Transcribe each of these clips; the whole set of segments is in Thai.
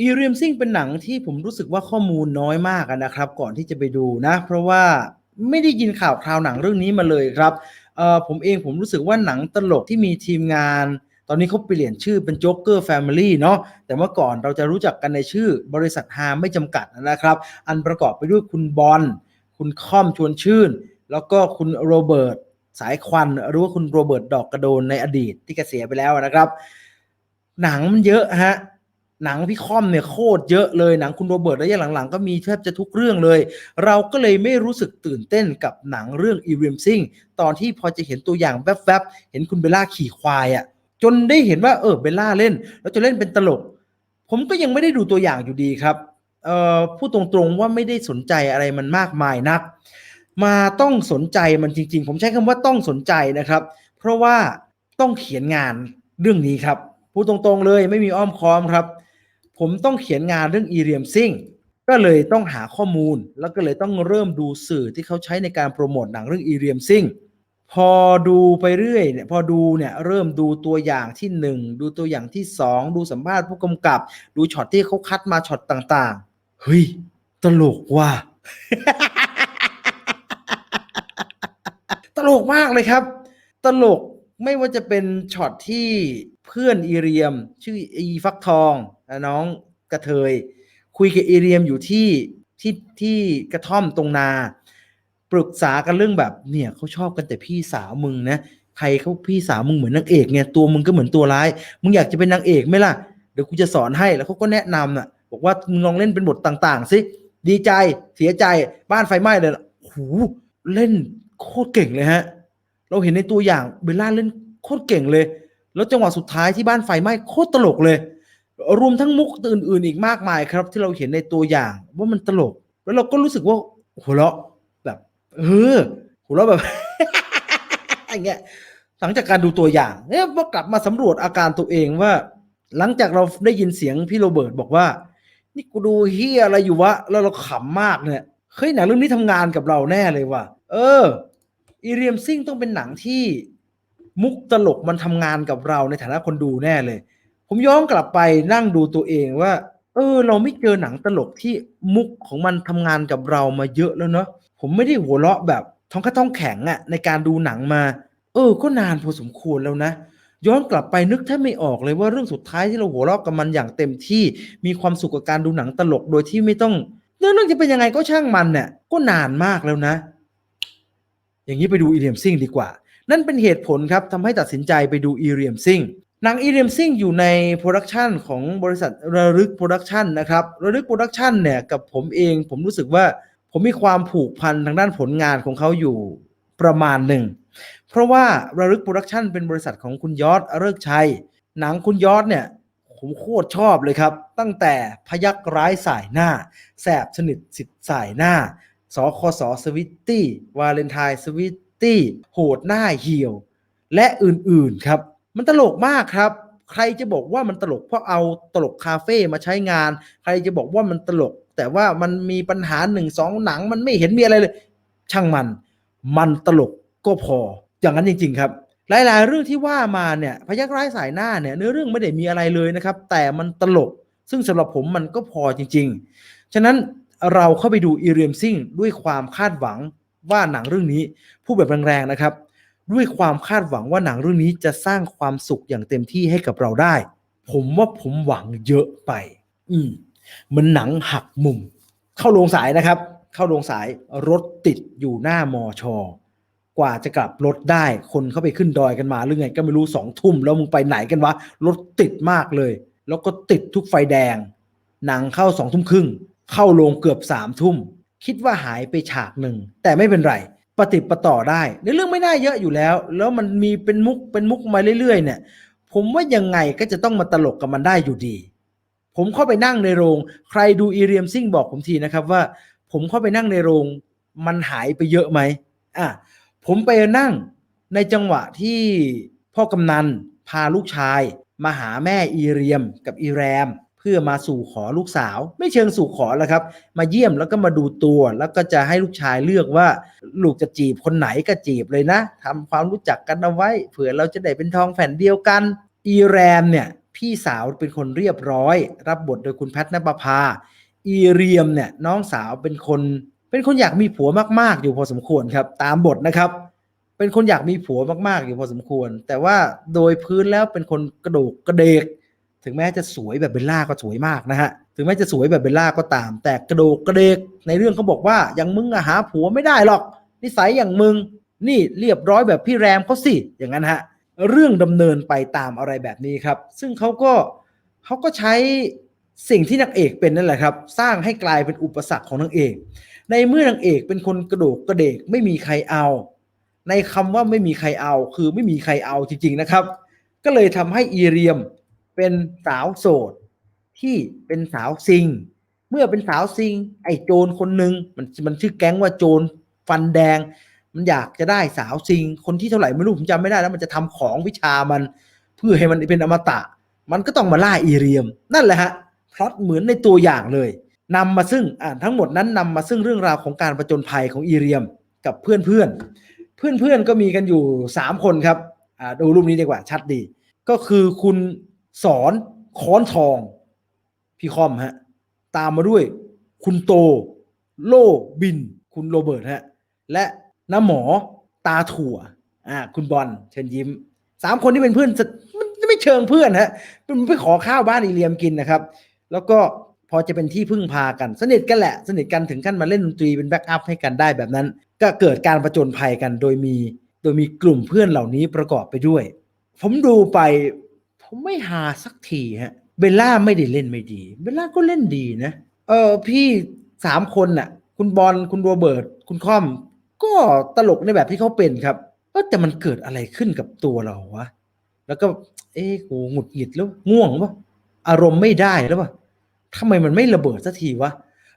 อีเรียมซิงเป็นหนังที่ผมรู้สึกว่าข้อมูลน้อยมากนะครับ ก่อนที่จะไปดูนะ เพราะว่าไม่ได้ยินข่าวคราวหนังเรื่องนี้มาเลยครับเออผมเองผมรู้สึกว่าหนังตลกที่มีทีมงาน ตอนนี้เขาเปลี่ยนชื่อเป็นโจ๊กเกอร์แฟมิลี่เนาะแต่เมื่อก่อนเราจะรู้จักกันในชื่อบริษัทฮาไม่จำกัดนะครับ อันประกอบไปด้วยคุณบอลคุณค่อมชวนชื่น แล้วก็คุณโรเบิร์ตสายควันหรือว่าคุณโรเบิร์ตดอกกระโดนในอดีตที่เกษียณไปแล้วนะครับ หนังมันเยอะฮะ หนังพี่ค่อมเนี่ยโคตรเยอะเลยหนังคุณโรเบิร์ตระยะหลังๆ ก็มีแทบจะทุกเรื่องเลย เราก็เลยไม่รู้สึกตื่นเต้นกับหนังเรื่องอีเรียมซิงตอนที่พอจะเห็นตัวอย่างแวบๆ เห็นคุณเบลล่าขี่ควายอะ่ะจนได้เห็นว่าเออเบลล่าเล่น แล้วจะเล่นเป็นตลก ผมก็ยังไม่ได้ดูตัวอย่างอยู่ดีครับเอ่อพูดตรงๆว่าไม่ได้สนใจอะไรมันมากมายนัก มาต้องสนใจมันจริง ๆ ผมใช้คำว่าต้องสนใจนะครับ เพราะว่าต้องเขียนงานเรื่องนี้ครับพูดตรงๆเลยไม่มีอ้อมค้อมครับ ผมต้องเขียนงานเรื่องอีเรียมซิงก็เลยต้องหาข้อมูลแล้วก็เลยต้องเริ่มดูสื่อที่เขาใช้ในการโปรโมทหนังเรื่องอีเรียมซิงพอดูไปเรื่อยเนี่ยพอดูเนี่ยเริ่มดูตัวอย่างที่หนึ่งดูตัวอย่างที่สองดูสัมภาษณ์ผู้กำกับ ดูช็อตที่เขาคัดมาช็อตต่างๆ เฮ้ย ตลกว่ะตลกมากเลยครับ ตลกไม่ว่าจะเป็นช็อตที่เพื่อนอีเรียม ชื่ออีฟักทอง น้องกระเทย คุยกับอีเรียมอยู่ที่ที่ที่กระท่อมตรงนา ปรึกษากันเรื่องแบบเนี่ยเขาชอบกันแต่พี่สาวมึงนะใครเขาพี่สาวมึงเหมือนนางเอกไงตัวมึงก็เหมือนตัวร้าย มึงอยากจะเป็นนางเอกไหมล่ะเดี๋ยวกูจะสอนให้แล้วเขาก็แนะนำน่ะ บอกว่ามึงลองเล่นเป็นบทต่างๆสิดีใจเสียใจบ้านไฟไหม้เลยล่ะโอ้โหเล่นโคตรเก่งเลยฮะ เราเห็นในตัวอย่างเบลล่าเล่นโคตรเก่งเลย แล้วจังหวะสุดท้ายที่บ้านไฟไหม้โคตรตลกเลย รวมทั้งมุกอื่นๆอีกมากมายครับ ที่เราเห็นในตัวอย่างว่ามันตลก แล้วเราก็รู้สึกว่าหัวเราะแบบเออหัวเราะแบบอย่างเงี้ยหลังจากการดูตัวอย่างเนี่ยพอกลับมาสำรวจอาการตัวเองว่า หลังจากเราได้ยินเสียงพี่โรเบิร์ตบอกว่า นี่กูดูเฮียอะไรอยู่วะ แล้วเราขำมากเนี่ยเฮ้ยหนังเรื่องนี้ทำงานกับเราแน่เลยว่ะเอออีเรียมซิ่งต้องเป็นหนังที่มุกตลกมันทำงานกับเราในฐานะคนดูแน่เลย ผมย้อนกลับไปนั่งดูตัวเองว่า เออ เราไม่เจอหนังตลกที่มุกของมันทำงานกับเรามาเยอะแล้วเนาะผมไม่ได้หัวเราะแบบท้องกระท้องแข็งอะในการดูหนังมา เออ ก็นานพอสมควรแล้วนะ ย้อนกลับไปนึกแทบไม่ออกเลยว่าเรื่องสุดท้ายที่เราหัวเราะกับมันอย่างเต็มที่มีความสุขกับการดูหนังตลกโดยที่ไม่ต้องเรื่องเรื่องจะเป็นยังไงก็ช่างมันเนี่ยก็นานมากแล้วนะ อย่างนี้ไปดูอีเรียมซิงดีกว่า นั่นเป็นเหตุผลครับทำให้ตัดสินใจไปดูอีเรียมซิง หนังอีเรียมซิงอยู่ในโปรดักชันของบริษัทระลึกโปรดักชันนะครับระลึกโปรดักชันเนี่ยกับผมเองผมรู้สึกว่าผมมีความผูกพันทางด้านผลงานของเขาอยู่ประมาณหนึ่ง เพราะว่าระลึกโปรดักชันเป็นบริษัทของคุณยอดเลิกชัย หนังคุณยอดเนี่ยผมโคตรชอบเลยครับ ตั้งแต่พยักร้ายสายหน้า แสบสนิทสิทธิ์สายหน้าสคสสวิตตี้ วาเลนไทน์สวิตตี้ โหดหน้าเหี่ยว และอื่นๆครับ มันตลกมากครับ ใครจะบอกว่ามันตลกเพราะเอาตลกคาเฟ่มาใช้งาน ใครจะบอกว่ามันตลก แต่ว่ามันมีปัญหาหนึ่งสองหนัง มันไม่เห็นมีอะไรเลย ช่างมัน มันตลกก็พอ อย่างนั้นจริง ๆ ครับ หลายๆ เรื่องที่ว่ามาเนี่ยพยักร้ายสายหน้าเนี่ยเนื้อเรื่องไม่ได้มีอะไรเลยนะครับ แต่มันตลก ซึ่งสำหรับผมมันก็พอจริง ๆ ฉะนั้นเราเข้าไปดูอีเรียมซิ่งด้วยความคาดหวังว่าหนังเรื่องนี้พูดแบบแรงๆนะครับ ด้วยความคาดหวังว่าหนังเรื่องนี้จะสร้างความสุขอย่างเต็มที่ให้กับเราได้ ผมว่าผมหวังเยอะไป อืมเหมันหนังหักมุม เข้าโรงสายนะครับ เข้าโรงสายรถติดอยู่หน้ามอชอกว่าจะกลับรถได้คนเข้าไปขึ้นดอยกันมาหรือไงก็ไม่รู้สองทุ่มแล้วมึงไปไหนกันวะรถติดมากเลย แล้วก็ติดทุกไฟแดง หนังเข้าสองทุ่มครึ่งเข้าโรงเกือบสามทุ่มคิดว่าหายไปฉากหนึ่งแต่ไม่เป็นไร ปฏิประต่อได้ในเรื่องไม่น่าเยอะอยู่แล้ว แล้วมันมีเป็นมุกเป็นมุกมาเรื่อยๆ เนี่ย ผมว่ายังไงก็จะต้องมาตลกกับมันได้อยู่ดี ผมเข้าไปนั่งในโรง ใครดูอีเรียมซิ่งบอกผมทีนะครับว่า ผมเข้าไปนั่งในโรง มันหายไปเยอะไหมอะผมไปนั่งในจังหวะที่พ่อกำนันพาลูกชาย มาหาแม่อีเรียมกับอีแรม พื่อมาสู่ขอลูกสาว ไม่เชิงสู่ขอแล้วครับ มาเยี่ยมแล้วก็มาดูตัวแล้วก็จะให้ลูกชายเลือกว่าลูกจะจีบคนไหนก็จีบเลยนะทำความรู้จักกันเอาไว้เผื่อเราจะได้เป็นทองแผ่นเดียวกัน อีแรมเนี่ยพี่สาวเป็นคนเรียบร้อย รับบทโดยคุณแพทนปภา อีเรียมเนี่ยน้องสาวเป็นคน เป็นคนอยากมีผัวมากๆ อยู่พอสมควรครับ ตามบทนะครับเป็นคนอยากมีผัวมากๆ อยู่พอสมควร แต่ว่าโดยพื้นแล้วเป็นคนกระโดกกระเดก ถึงแม้จะสวยแบบเบลล่าก็สวยมากนะฮะ ถึงแม้จะสวยแบบเบลล่าก็ตาม แต่กระโดกกระเดกในเรื่องเขาบอกว่าอย่างมึงอะหาผัวไม่ได้หรอก นิสัยอย่างมึง นี่เรียบร้อยแบบพี่แรมเขาสิอย่างนั้นฮะ เรื่องดำเนินไปตามอะไรแบบนี้ครับ ซึ่งเขาก็เขาก็ใช้สิ่งที่นางเอกเป็นนั่นแหละครับ สร้างให้กลายเป็นอุปสรรคของนางเอก ในเมื่อนางเอกเป็นคนกระโดกกระเดกไม่มีใครเอา ในคำว่าไม่มีใครเอาคือไม่มีใครเอาจริงๆนะครับ ก็เลยทำให้อีเรียม เป็นสาวโสด ที่เป็นสาวซิง เมื่อเป็นสาวซิง ไอ้โจรคนหนึ่งมันมันชื่อแก๊งว่าโจรฟันแดง มันอยากจะได้สาวซิง คนที่เท่าไหร่ไม่รู้ผมจำไม่ได้แล้วมันจะทำของวิชามันเพื่อให้มันเป็นอมตะ มันก็ต้องมาล่าอีเรียม นั่นแหละฮะพล็อตเหมือนในตัวอย่างเลยนำมาซึ่งอ่าทั้งหมดนั้นนำมาซึ่งเรื่องราวของการประจนภัยของอีเรียมกับเพื่อนเพื่อนเพื่อนเพื่อนก็มีกันอยู่สามคนครับอ่าดูรูปนี้ดีกว่าชัดดี ก็คือคุณ สอนค้อนทอง พี่คอมฮะ ตามมาด้วย คุณโต โลบิน คุณโรเบิร์ตฮะ และน้าหมอตาถั่ว อ่า คุณบอลเชิญยิ้มสามคนที่เป็นเพื่อนจะมันไม่เชิงเพื่อนฮะมันไปขอข้าวบ้านอีเลียมกินนะครับ แล้วก็พอจะเป็นที่พึ่งพากัน สนิทกันแหละ สนิทกันถึงขั้นมาเล่นดนตรีเป็นแบ็กอัพให้กันได้แบบนั้น ก็เกิดการประจนภัยกันโดยมี โดยมีกลุ่มเพื่อนเหล่านี้ประกอบไปด้วย ผมดูไป ผมไม่หาสักทีฮะ เบลล่าไม่ได้เล่นไม่ดี เบลล่าก็เล่นดีนะ เออพี่สามคนน่ะ คุณบอลคุณโรเบิร์ตคุณคอม ก็ตลกในแบบที่เขาเป็นครับเออแต่มันเกิดอะไรขึ้นกับตัวเราวะแล้วก็ เอ๊ะกูหงุดหงิดแล้วง่วงปะอารมณ์ไม่ได้แล้วปะทำไมมันไม่ระเบิดสักทีวะ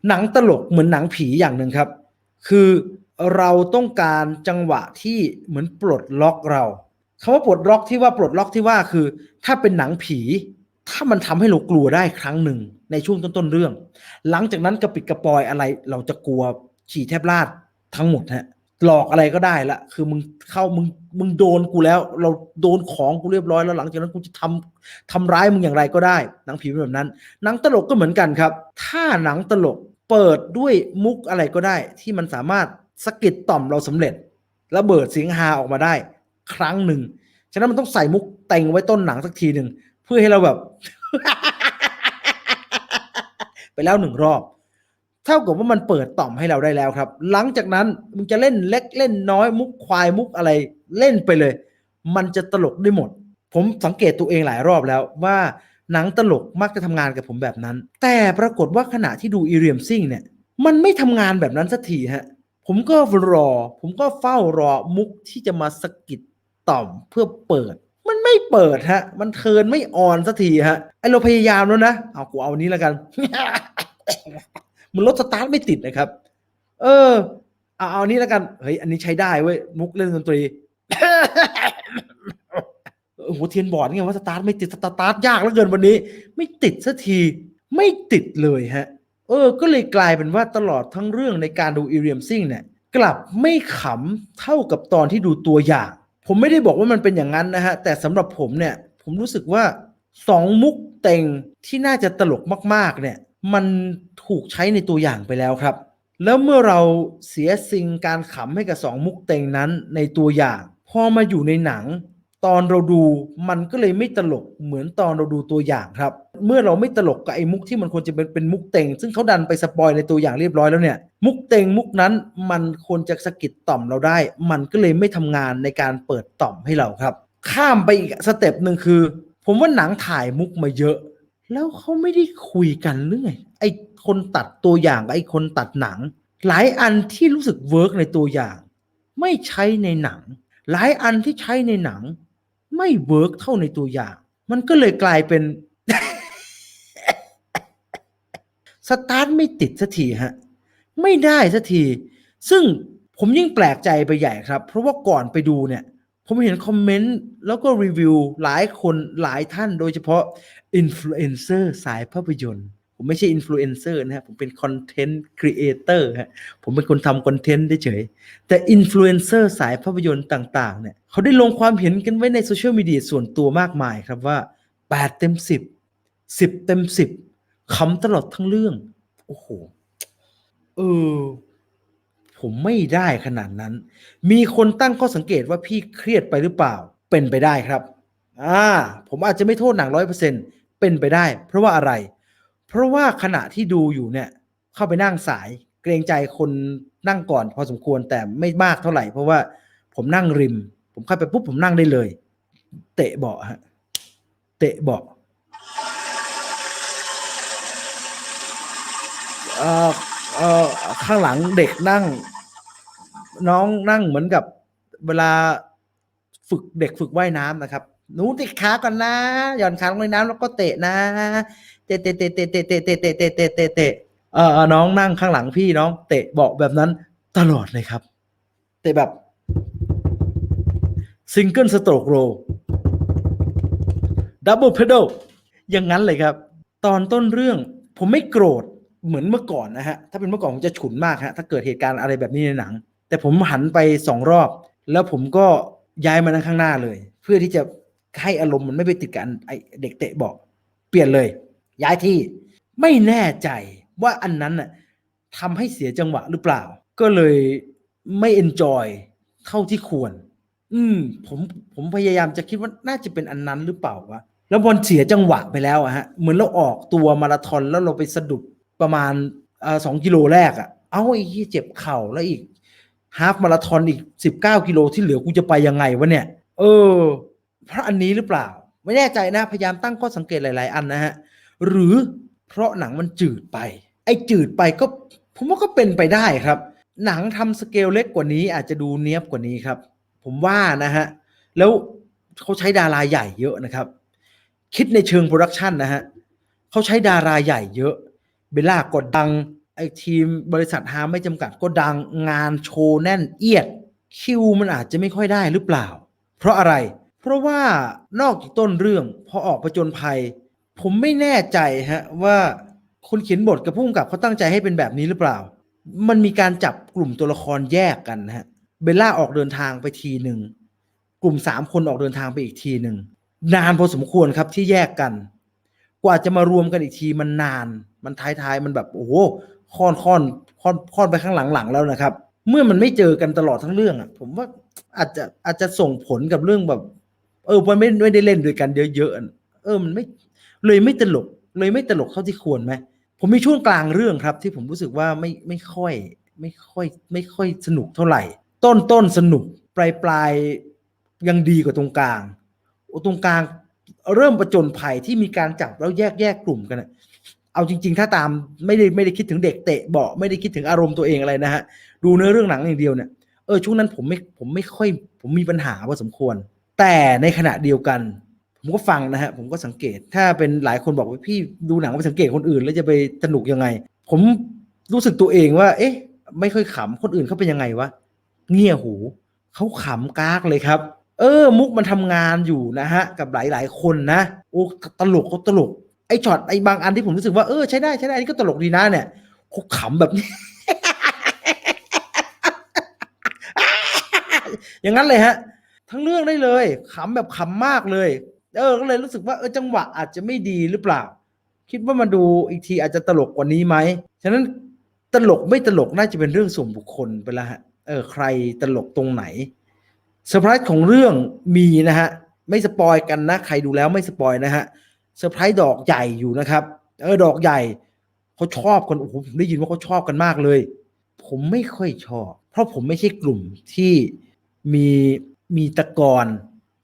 หนังตลกเหมือนหนังผีอย่างหนึ่งครับ คือเราต้องการจังหวะที่เหมือนปลดล็อกเรา คำว่าปลดล็อกที่ว่าปลดล็อกที่ว่าคือ ถ้าเป็นหนังผี ถ้ามันทำให้เรากลัวได้ครั้งหนึ่งในช่วงต้นๆเรื่อง หลังจากนั้นกระปิดกระปอยอะไร เราจะกลัวฉี่แทบลาดทั้งหมดฮะหลอกอะไรก็ได้ละ คือมึงเข้ามึงมึงโดนกูแล้ว เราโดนของกูเรียบร้อยแล้ว หลังจากนั้นกูจะทำทำร้ายมึงอย่างไรก็ได้ หนังผีเป็นแบบนั้น หนังตลกก็เหมือนกันครับ ถ้าหนังตลกเปิดด้วยมุกอะไรก็ได้ ที่มันสามารถสะกิดต่อมเราสำเร็จระเบิดเสียงฮาออกมาได้ ครั้งหนึ่ง ฉะนั้นมันต้องใส่มุกแต่งไว้ต้นหนังสักทีหนึ่ง เพื่อให้เราแบบ ไปแล้วหนึ่งรอบ เท่ากับว่ามันเปิดต่อมให้เราได้แล้วครับ หลังจากนั้นมึงจะเล่นเล็กเล่นน้อยมุกควายมุกอะไรเล่นไปเลย มันจะตลกได้หมด ผมสังเกตตัวเองหลายรอบแล้วว่าหนังตลกมักจะทำงานกับผมแบบนั้น แต่ปรากฏว่าขณะที่ดูอีเรียมซิ่งเนี่ย มันไม่ทำงานแบบนั้นสักทีฮะ ผมก็รอ ผมก็เฝ้ารอมุกที่จะมาสะกิด ต่อมเพื่อเปิด มันไม่เปิดฮะ มันเทินไม่ออนสักทีฮะไอเราพยายามแล้วนะเอากูเอานี้แล้วกันมันรถสตาร์ทไม่ติดนะครับ เออเอาเอานี้แล้วกันเฮ้ยอันนี้ใช้ได้เว้ยมุกเล่นดนตรีเออหัวเทียนบอดไงว่าสตาร์ทไม่ติดสตาร์ทยากเหลือเกินวันนี้ ไม่ติดสักทีไม่ติดเลยฮะ เออ ก็เลยกลายเป็นว่าตลอดทั้งเรื่องในการดูอีเรียมซิ่งเนี่ย กลับไม่ขำเท่ากับตอนที่ดูตัวอย่าง ผมไม่ได้บอกว่ามันเป็นอย่างนั้นนะฮะ แต่สำหรับผมเนี่ย ผมรู้สึกว่าสองมุกเต็งที่น่าจะตลกมากๆ เนี่ย มันถูกใช้ในตัวอย่างไปแล้วครับ แล้วเมื่อเราเสียสิ่งการขำให้กับสองมุกเต็งนั้นในตัวอย่าง พอมาอยู่ในหนัง ตอนเราดูมันก็เลยไม่ตลกเหมือนตอนเราดูตัวอย่างครับ เมื่อเราไม่ตลกกับไอ้มุกที่มันควรจะเป็นเป็นมุกเต็ง ซึ่งเขาดันไปสปอยในตัวอย่างเรียบร้อยแล้วเนี่ย มุกเต็งมุกนั้นมันควรจะสะกิดต่อมเราได้ มันก็เลยไม่ทำงานในการเปิดต่อมให้เราครับ ข้ามไปอีกสเต็ปหนึ่งคือ ผมว่าหนังถ่ายมุกมาเยอะ แล้วเขาไม่ได้คุยกันเรื่องไงไอ้คนตัดตัวอย่างกับไอ้คนตัดหนัง หลายอันที่รู้สึกเวิร์กในตัวอย่าง ไม่ใช้ในหนัง หลายอันที่ใช้ในหนัง ไม่เวิร์กเท่าในตัวอย่าง มันก็เลยกลายเป็นสตาร์ทไม่ติดสักทีฮะ ไม่ได้สักที ซึ่งผมยิ่งแปลกใจไปใหญ่ครับ เพราะว่าก่อนไปดูเนี่ย ผมเห็นคอมเมนต์แล้วก็รีวิวหลายคนหลายท่านโดยเฉพาะอินฟลูเอนเซอร์สายภาพยนตร์ ผมไม่ใช่อินฟลูเอนเซอร์นะฮะผมเป็นคอนเทนต์ครีเอเตอร์ฮะผมเป็นคนทำคอนเทนต์เฉยแต่อินฟลูเอนเซอร์สายภาพยนตร์ต่างๆเนี่ยเขาได้ลงความเห็นกันไว้ในโซเชียลมีเดียส่วนตัวมากมายครับว่าแปดเต็มสิบสิบเต็มสิบขำตลอดทั้งเรื่อง โอ้โหเออผมไม่ได้ขนาดนั้น มีคนตั้งข้อสังเกตว่าพี่เครียดไปหรือเปล่า เป็นไปได้ครับ อ่า ผมอาจจะไม่โทษหนังร้อยเปอร์เซ็นเป็นไปได้ เพราะว่าอะไร เพราะว่าขณะที่ดูอยู่เนี่ย เข้าไปนั่งสาย เกรงใจคนนั่งก่อนพอสมควรแต่ไม่มากเท่าไหร่ เพราะว่าผมนั่งริม ผมเข้าไปปุ๊บผมนั่งได้เลย เตะเบาะฮะเตะเบาะเอ่อเอ่อข้างหลังเด็กนั่ง น้องนั่งเหมือนกับเวลาฝึกเด็กฝึกว่ายน้ำนะครับ หนูติดขาก่อนนะ หย่อนขาลงในน้ำแล้วก็เตะนะเตะเตะเตะเตะเตะเตะเตะเตะเตะเตะเตะเตะเออน้องนั่งข้างหลังพี่น้อง เตะเบาะแบบนั้นตลอดเลยครับ เตะแบบซิงเกิลสโตรกโรดับเบิลเพด l อย่างนั้นเลยครับ ตอนต้นเรื่องผมไม่โกรธเหมือนเมื่อก่อนนะฮะ ถ้าเป็นเมื่อก่อนผมจะฉุนมากฮะ ถ้าเกิดเหตุการณ์อะไรแบบนี้ในหนัง แต่ผมหันไปสองรอบ แล้วผมก็ย้ายมานั่งข้างหน้าเลย เพื่อที่จะ ให้อารมณ์มันไม่ไปติดกันไอเด็กเตะบอกเปลี่ยนเลย ย้ายที่ไม่แน่ใจว่าอันนั้นน่ะทำให้เสียจังหวะหรือเปล่า ก็เลยไม่เอนจอยเท่าที่ควร อืมผมผมพยายามจะคิดว่าน่าจะเป็นอันนั้นหรือเปล่าวะแล้วบอลเสียจังหวะไปแล้วอะฮะเหมือนเราออกตัวมาราธอนแล้วเราไปสะดุดประมาณสองกิโลแรกอะเอ้าไอ้ที่เจ็บเข่าแล้วอีกฮาฟมาราธอนอีกสิบเก้ากิโลที่เหลือกูจะไปยังไงวะเนี่ย เออ เพราะอันนี้หรือเปล่า ไม่แน่ใจนะพยายามตั้งข้อสังเกตหลาย ๆ อันนะฮะหรือเพราะหนังมันจืดไป ไอ้จืดไปก็ผมว่าก็เป็นไปได้ครับ หนังทำสเกลเล็กกว่านี้อาจจะดูเนี้ยบกว่านี้ครับ ผมว่านะฮะแล้วเขาใช้ดาราใหญ่เยอะนะครับ คิดในเชิงโปรดักชันนะฮะเขาใช้ดาราใหญ่เยอะเบลล่าก็ดังไอทีมบริษัทฮาไม่จำกัดก็ดังงานโชว์แน่นเอียดคิวมันอาจจะไม่ค่อยได้หรือเปล่า เพราะอะไร เพราะว่านอกจากต้นเรื่องพอออกประจนภัย ผมไม่แน่ใจฮะว่าคนเขียนบทกับผู้กำกับเขาตั้งใจให้เป็นแบบนี้หรือเปล่า มันมีการจับกลุ่มตัวละครแยกกันนะฮะเบลล่าออกเดินทางไปทีหนึ่งกลุ่มสามคนออกเดินทางไปอีกทีหนึ่งนานพอสมควรครับที่แยกกัน กว่าจะมารวมกันอีกทีมันนาน มันท้ายๆมันแบบโอ้โหค่อนค่อนค่อนค่อนไปข้างหลังๆแล้วนะครับ เมื่อมันไม่เจอกันตลอดทั้งเรื่องอะ ผมว่าอาจจะอาจจะส่งผลกับเรื่องแบบ เออมันไม่ไม่ได้เล่นด้วยกันเยอะๆเออมันไม่เลยไม่ตลก เลยไม่ตลกเท่าที่ควรไหมผมมีช่วงกลางเรื่องครับ ที่ผมรู้สึกว่าไม่ไม่ค่อย ไม่ค่อย ไม่ค่อยสนุกเท่าไหร่ ต้นต้นสนุกปลายปลายยังดีกว่าตรงกลางโอ้ตรงกลางเริ่มประจนภัยที่มีการจับแล้วแยกแยกกลุ่มกันอะเอาจริง ๆ ถ้าตามไม่ได้ไม่ได้คิดถึงเด็กเตะเบาะไม่ได้คิดถึงอารมณ์ตัวเองอะไรนะฮะดูเนื้อเรื่องหนังอย่างเดียวเนี่ยเออช่วงนั้นผมไม่ผมไม่ค่อย ผมมีปัญหาพอสมควร แต่ในขณะเดียวกัน ผมก็ฟังนะฮะผมก็สังเกต ถ้าเป็นหลายคนบอกว่าพี่ดูหนังไปสังเกตคนอื่น แล้วจะไปสนุกยังไง ผมรู้สึกตัวเองว่า เอ๊ะ ไม่ค่อยขำคนอื่นเขาเป็นยังไงวะเงี่ยหูเขาขำกากเลยครับ เออ มุกมันทำงานอยู่นะฮะ กับหลาย ๆ คนนะโอ้ตลกเขาตลกไอ้ช็อตไอ้บางอันที่ผมรู้สึกว่าเออใช้ได้ใช้ได้นนี่ก็ตลกดีนะเนี่ยเขาขำแบบนี้อย่างนั้นเลยฮะ ทั้งเรื่องได้เลยขำแบบขำมากเลย เออก็เลยรู้สึกว่าเออจังหวะอาจจะไม่ดีหรือเปล่า คิดว่ามาดูอีกทีอาจจะตลกกว่านี้ไหมฉะนั้นตลกไม่ตลกน่าจะเป็นเรื่องส่วนบุคคลไปล้วฮะเออใครตลกตรงไหนเซอร์ไพรส์ของเรื่องมีนะฮะไม่สปอยกันนะใครดูแล้วไม่สปอยนะฮะเซอร์ไพรส์ดอกใหญ่อยู่นะครับเออดอกใหญ่เขาชอบกันโอ้โหผมได้ยินว่าเขาชอบกันมากเลย ผมไม่ค่อยชอบ เพราะผมไม่ใช่กลุ่มที่มี มีตะกอน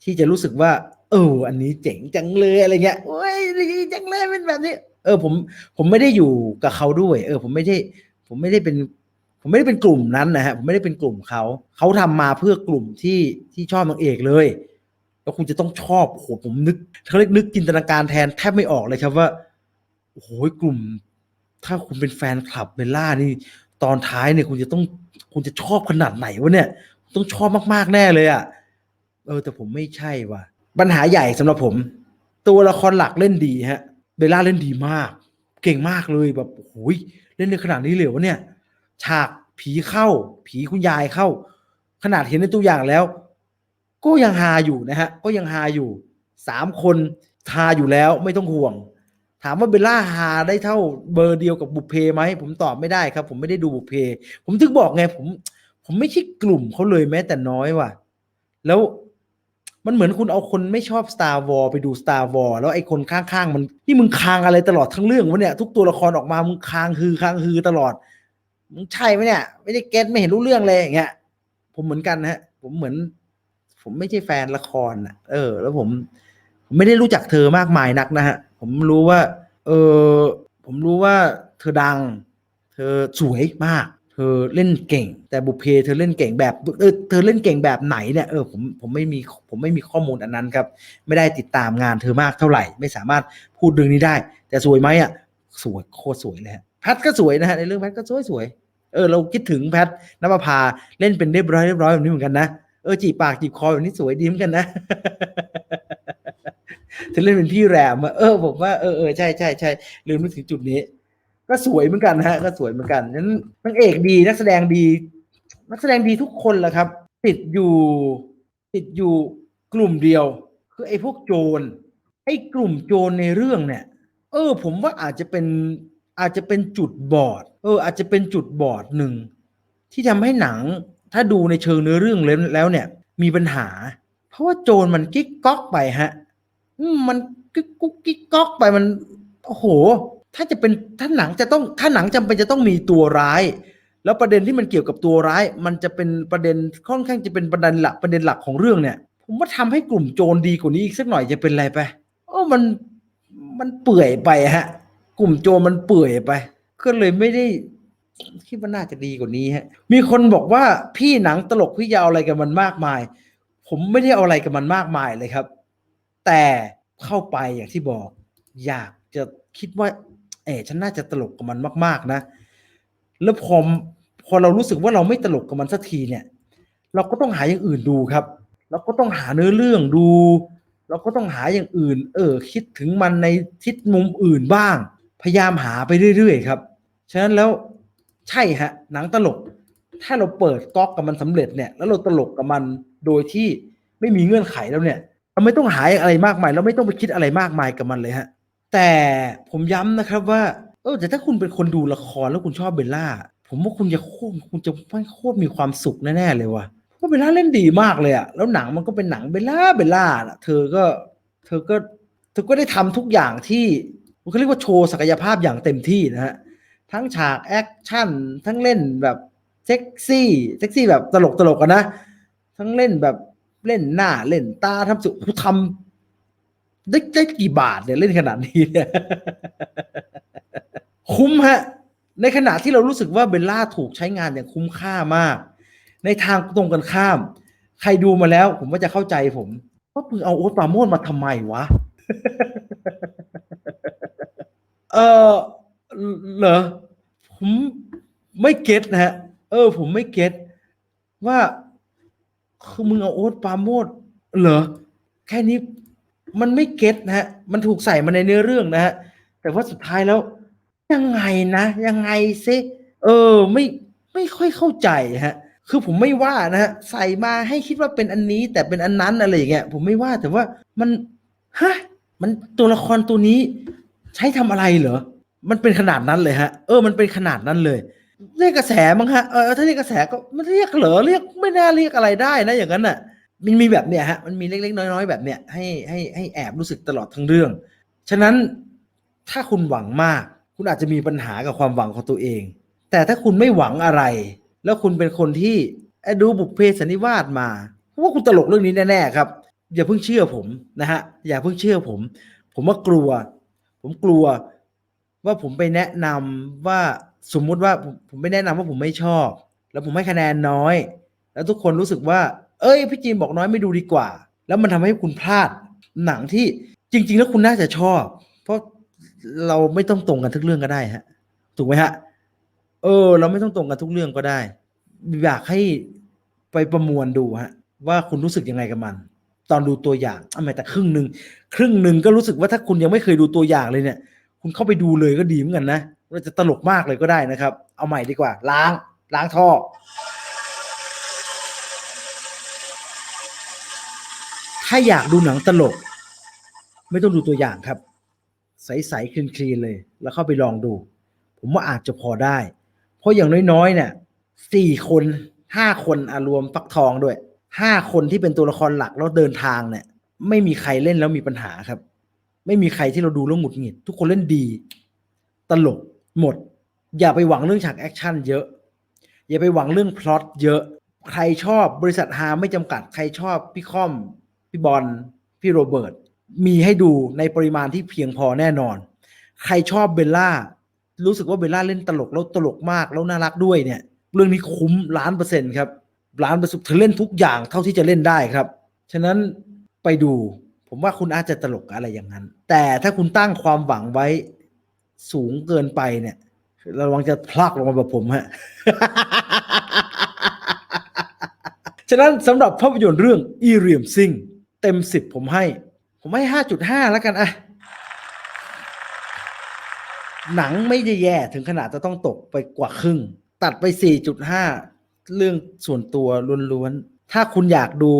ที่จะรู้สึกว่า เออ อันนี้เจ๋งจังเลยอะไรเงี้ยโอ้ยดีจังเลยเป็นแบบนี้ เออผมผมไม่ได้อยู่กับเขาด้วย เออ ผมไม่ได้ผมไม่ได้เป็น ผมไม่ได้เป็นกลุ่มนั้นนะฮะผมไม่ได้เป็นกลุ่มเขาเขาทำมาเพื่อกลุ่มที่ที่ชอบนางเอกเลยแล้วคุณจะต้องชอบโหผมนึกเขาเรียกนึกจินตนาการแทนแทบไม่ออกเลยครับว่าโอ้โหกลุ่ม ถ้าคุณเป็นแฟนคลับเบลล่านี่ ตอนท้ายเนี่ยคุณจะต้องคุณจะชอบขนาดไหนวะเนี่ย ต้องชอบมากๆแน่เลยอะ่ะ เออแต่ผมไม่ใช่ว่ะ ปัญหาใหญ่สำหรับผม ตัวละครหลักเล่นดีฮะเบลล่าเล่นดีมาก เก่งมากเลยแบบโอ้ยเล่นในขนาดนี้เลยเหรอวะเนี่ย ฉากผีเข้า ผีคุณยายเข้า ขนาดเห็นในตัวอย่างแล้ว ก็ยังฮาอยู่นะฮะ ก็ยังฮาอยู่สามคนฮาอยู่แล้วไม่ต้องห่วง ถามว่าเบลล่าฮาได้เท่าเบอร์เดียวกับบุพเพไหมผมตอบไม่ได้ครับ ผมไม่ได้ดูบุพเพ ผมถึงบอกไงผม ผมไม่ใช่กลุ่มเขาเลยแม้แต่น้อยว่ะ แล้ว มันเหมือนคุณเอาคนไม่ชอบ Star w a r ไปดู Star w a r แล้วไอ้คนข้างๆ มันนี่มึงคางอะไรตลอดทั้งเรื่องวะเนี่ย ทุกตัวละครออกมามึงคางฮือคางฮือตลอดมึงใช่ไหมเนี่ย ไม่ได้เก็ตไม่เห็นรู้เรื่องเลยอย่างเงี้ยผมเหมือนกันนะฮะ ผมเหมือน ผมไม่ใช่แฟนละครอะ เออ แล้วผมผมไม่ได้รู้จักเธอมากมายนักนะฮะ ผมรู้ว่า เออผมรู้ว่าเธอดัง เธอสวยมาก เธอเล่นเก่ง แต่บุเพเธอเล่นเก่งแบบเออเธอเล่นเก่งแบบไหนเนี่ยเออผมผมไม่มีผมไม่มีข้อมูลอันนั้นครับ ไม่ได้ติดตามงานเธอมากเท่าไหร่ ไม่สามารถพูดเรื่องนี้ได้ แต่สวยไหมอะสวยโคตรสวยเลยฮะแพทก็สวยนะฮะในเรื่องแพทก็สวยสวยเออเราคิดถึงแพทนภพาเล่นเป็นเรียบร้อยเรียบร้อยแบบนี้เหมือนกันนะเออจีบปากจีบคอแบบนี้สวยดีเหมือนกันนะเธอเล่นเป็นพี่แรมอะเออผมว่าเออเออใช่ใช่ใช่ลืมนึกถึงจุดนี้ ก็สวยเหมือนกันนะฮะ ก็สวยเหมือนกันนั้นนางเอกดีนักแสดงดี นักแสดงดีทุกคนแหละครับ ติดอยู่ ติดอยู่กลุ่มเดียว คือไอ้พวกโจรไอ้กลุ่มโจรในเรื่องเนี่ย เออ ผมว่าอาจจะเป็นอาจจะเป็นจุดบอด เออ อาจจะเป็นจุดบอดหนึ่งที่ทำให้หนังถ้าดูในเชิงเนื้อเรื่องแล้วเนี่ย มีปัญหา เพราะว่าโจรมันกิ๊กก๊อกไปฮะมมันกิ๊กกุ๊กกิ๊กก๊อกไปมันโอ้โห ถ้าจะเป็นถ้าหนังจะต้องถ้าหนังจำเป็นจะต้องมีตัวร้าย แล้วประเด็นที่มันเกี่ยวกับตัวร้าย มันจะเป็นประเด็นค่อนข้างจะเป็นประเด็นหลักประเด็นหลักของเรื่องเนี่ย ผมว่าทำให้กลุ่มโจรดีกว่านี้อีกสักหน่อยจะเป็นไรไปโอ้มันมันเปื่อยไปฮะ กลุ่มโจรมันเปื่อยไปก็เลยไม่ได้คิดว่าน่าจะดีกว่านี้ฮะ มีคนบอกว่าพี่หนังตลกพี่ยาวอะไรกับมันมากมาย ผมไม่ได้เอาอะไรกับมันมากมายเลยครับ แต่เข้าไปอย่างที่บอก อยากจะคิดว่า เอ๋ฉันน่าจะตลกกับมันมาก ๆ นะ แล้วพอพอเรารู้สึกว่าเราไม่ตลกกับมันสักทีเนี่ย เราก็ต้องหาอย่างอื่นดูครับ เราก็ต้องหาเนื้อเรื่องดู เราก็ต้องหาอย่างอื่น เออ คิดถึงมันในทิศมุมอื่นบ้าง พยายามหาไปเรื่อยๆครับ ฉะนั้นแล้วใช่ฮะ หนังตลก ถ้าเราเปิดก๊อกกับมันสำเร็จเนี่ย แล้วเราตลกกับมันโดยที่ไม่มีเงื่อนไขแล้วเนี่ย เราไม่ต้องหาอะไรมากมาย เราไม่ต้องไปคิดอะไรมากมายกับมันเลยฮะ แต่ผมย้ำนะครับว่า เออแต่ถ้าคุณเป็นคนดูละครแล้วคุณชอบเบลล่า ผมว่าคุณจะโคตรคุณจะไม่โคตรมีความสุขแน่ๆเลยว่ะเพราะเบลล่าเล่นดีมากเลยอะแล้วหนังมันก็เป็นหนังเบลล่าเบลล่าเธอก็เธอก็เธอก็ได้ทำทุกอย่างที่เขาเรียกว่าโชว์ศักยภาพอย่างเต็มที่นะฮะทั้งฉากแอคชั่นทั้งเล่นแบบเซ็กซี่เซ็กซี่แบบตลกตลกกันนะ ทั้งเล่นแบบเล่นหน้าเล่นตาทำสุทำ ได้ได้กี่บาทเนี่ยเล่นขนาดนี้เนี่ยคุ้มฮะ ในขณะที่เรารู้สึกว่าเบลล่าถูกใช้งานอย่างคุ้มค่ามาก ในทางตรงกันข้าม ใครดูมาแล้ว ผมว่าจะเข้าใจผมว่ามึงเอาโอ๊ตปาโมดมาทำไมวะ เออเหรอ ผมไม่เก็ตนะฮะ เออ ผมไม่เก็ตว่าคือมึงเอาโอ๊ตปาโมดเหรอ แค่นี้ มันไม่เก็ตนะฮะ มันถูกใส่มาในเนื้อเรื่องนะฮะ แต่ว่าสุดท้ายแล้ว ยังไงนะ ยังไงซิเออ ไม่ไม่ค่อยเข้าใจฮะ คือผมไม่ว่านะฮะ ใส่มาให้คิดว่าเป็นอันนี้ แต่เป็นอันนั้นอะไรอย่างเงี้ยผมไม่ว่าแต่ว่ามันฮะมันตัวละครตัวนี้ใช้ทำอะไรเหรอ มันเป็นขนาดนั้นเลยฮะ เออ มันเป็นขนาดนั้นเลย เรียกกระแสมั้งฮะ เออ ถ้าเรียกกระแสก็ไม่เรียกเหรอ เรียกไม่น่าเรียกอะไรได้นะอย่างนั้นน่ะ มันมีแบบเนี้ยฮะมันมีเล็กๆ น้อย ๆ แบบเนี้ยให้ให้ให้แอบรู้สึกตลอดทั้งเรื่อง ฉะนั้นถ้าคุณหวังมาก คุณอาจจะมีปัญหากับความหวังของตัวเอง แต่ถ้าคุณไม่หวังอะไร แล้วคุณเป็นคนที่ดูบุพเพสันนิวาสมาว่าคุณตลกเรื่องนี้แน่ๆครับ อย่าเพิ่งเชื่อผมนะฮะอย่าเพิ่งเชื่อผม ผมว่ากลัว ผมกลัวว่าผมไปแนะนำว่าสมมุติว่าผมผมไปแนะนำว่าผมไม่ชอบ แล้วผมให้คะแนนน้อย แล้วทุกคนรู้สึกว่า เอ้ยพี่จีนบอกน้อยไม่ดูดีกว่า แล้วมันทำให้คุณพลาดหนังที่จริง ๆ แล้วคุณน่าจะชอบ เพราะเราไม่ต้องตรงกันทุกเรื่องก็ได้ฮะ ถูกไหมฮะ เออ เราไม่ต้องตรงกันทุกเรื่องก็ได้ อยากให้ไปประมวลดูฮะ ว่าคุณรู้สึกยังไงกับมัน ตอนดูตัวอย่างทำไมแต่ครึ่งหนึ่งครึ่งหนึ่งก็รู้สึกว่าถ้าคุณยังไม่เคยดูตัวอย่างเลยเนี่ย คุณเข้าไปดูเลยก็ดีเหมือนกันนะเราจะตลกมากเลยก็ได้นะครับ เอาใหม่ดีกว่า ล้าง ล้างท่อ ถ้าอยากดูหนังตลก ไม่ต้องดูตัวอย่างครับ ใสๆคลีนๆเลย แล้วเข้าไปลองดู ผมว่าอาจจะพอได้ เพราะอย่างน้อยๆเนี่ยสี่คนห้าคนอารวมฟักทองด้วยห้าคนที่เป็นตัวละครหลักแล้วเดินทางเนี่ย ไม่มีใครเล่นแล้วมีปัญหาครับ ไม่มีใครที่เราดูแล้วหงุดหงิด ทุกคนเล่นดี ตลกหมด อย่าไปหวังเรื่องฉากแอคชั่นเยอะ อย่าไปหวังเรื่องพล็อตเยอะ ใครชอบบริษัทฮาไม่จำกัด ใครชอบพี่ค่อม พี่บอลพี่โรเบิร์ตมีให้ดูในปริมาณที่เพียงพอแน่นอน ใครชอบเบลล่า รู้สึกว่าเบลล่าเล่นตลกแล้วตลกมากแล้วน่ารักด้วยเนี่ย เรื่องนี้คุ้มล้านเปอร์เซ็นต์ครับล้านเปอร์เซ็นต์เธอเล่นทุกอย่างเท่าที่จะเล่นได้ครับ ฉะนั้นไปดู ผมว่าคุณอาจจะตลกอะไรอย่างนั้น แต่ถ้าคุณตั้งความหวังไว้สูงเกินไปเนี่ยระวังจะพลักลงมาแบบผมฮะฉะนั้นสำหรับภาพยนตร์เรื่องอีเรียมซิง เต็มสิบผมให้ ผมให้ห้าจุดห้าแล้วกันอะหนังไม่ได้แย่ถึงขนาดจะต้องตกไปกว่าครึ่ง ตัดไป 4.5 เรื่องส่วนตัวล้วนๆ ถ้าคุณอยากดู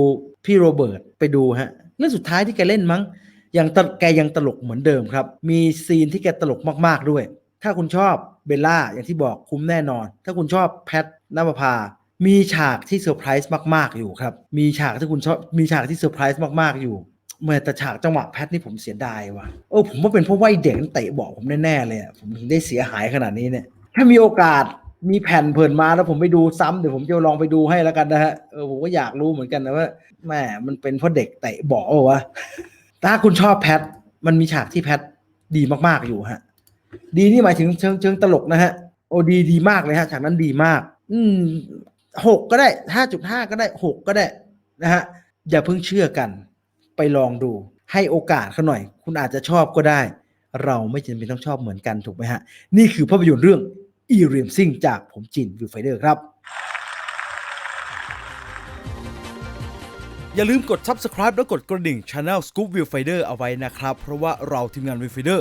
พี่โรเบิร์ตไปดูฮะ เรื่องสุดท้ายที่แกเล่นมั้ง ยังแกยังตลกเหมือนเดิมครับ มีซีนที่แกตลกมากๆด้วย ถ้าคุณชอบเบลล่าอย่างที่บอกคุ้มแน่นอน ถ้าคุณชอบแพทนภพา มีฉากที่เซอร์ไพรส์มากๆอยู่ครับ มีฉากที่คุณชอบ มีฉากที่เซอร์ไพรส์มากๆอยู่เมื่อแต่ฉากจังหวะแพทนี่ผมเสียดายว่ะโอ้ผมว่าเป็นเพราะว่าเด็กมันเตะบอกผมแน่ๆเลยอะผมถึงได้เสียหายขนาดนี้เนี่ย ถ้ามีโอกาสมีแผ่นเพิ่นมาแล้วผมไปดูซ้ำเดี๋ยวผมจะลองไปดูให้แล้วกันนะฮะเออผมก็อยากรู้เหมือนกันนะว่าแม่มันเป็นเพราะเด็กเตะบอกวะถ้าคุณชอบแพทมันมีฉากที่แพทดีมากๆอยู่ฮะ ดีนี่หมายถึงเชิงเชิงตลกนะฮะโอ้ดีดีมากเลยฮะฉากนั้นดีมาก อืม หกก็ได้ห้าจุดห้าก็ได้หกก็ได้นะฮะอย่าเพิ่งเชื่อกัน ไปลองดูให้โอกาสเขาหน่อย คุณอาจจะชอบก็ได้ เราไม่จำเป็นต้องชอบเหมือนกันถูกไหมฮะ นี่คือภาพยนตร์เรื่องอีเรียมซิงจากผมจินวิวไฟเดอร์ครับ อย่าลืมกด Subscribe และกดกระดิ่ง Channel Scoop Viewfinder เอาไว้นะครับ เพราะว่าเราทีมงาน Viewfinder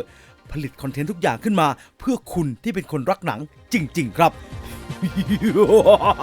ผลิตคอนเทนต์ทุกอย่างขึ้นมา เพื่อคุณที่เป็นคนรักหนังจริง ๆ ครับ うわ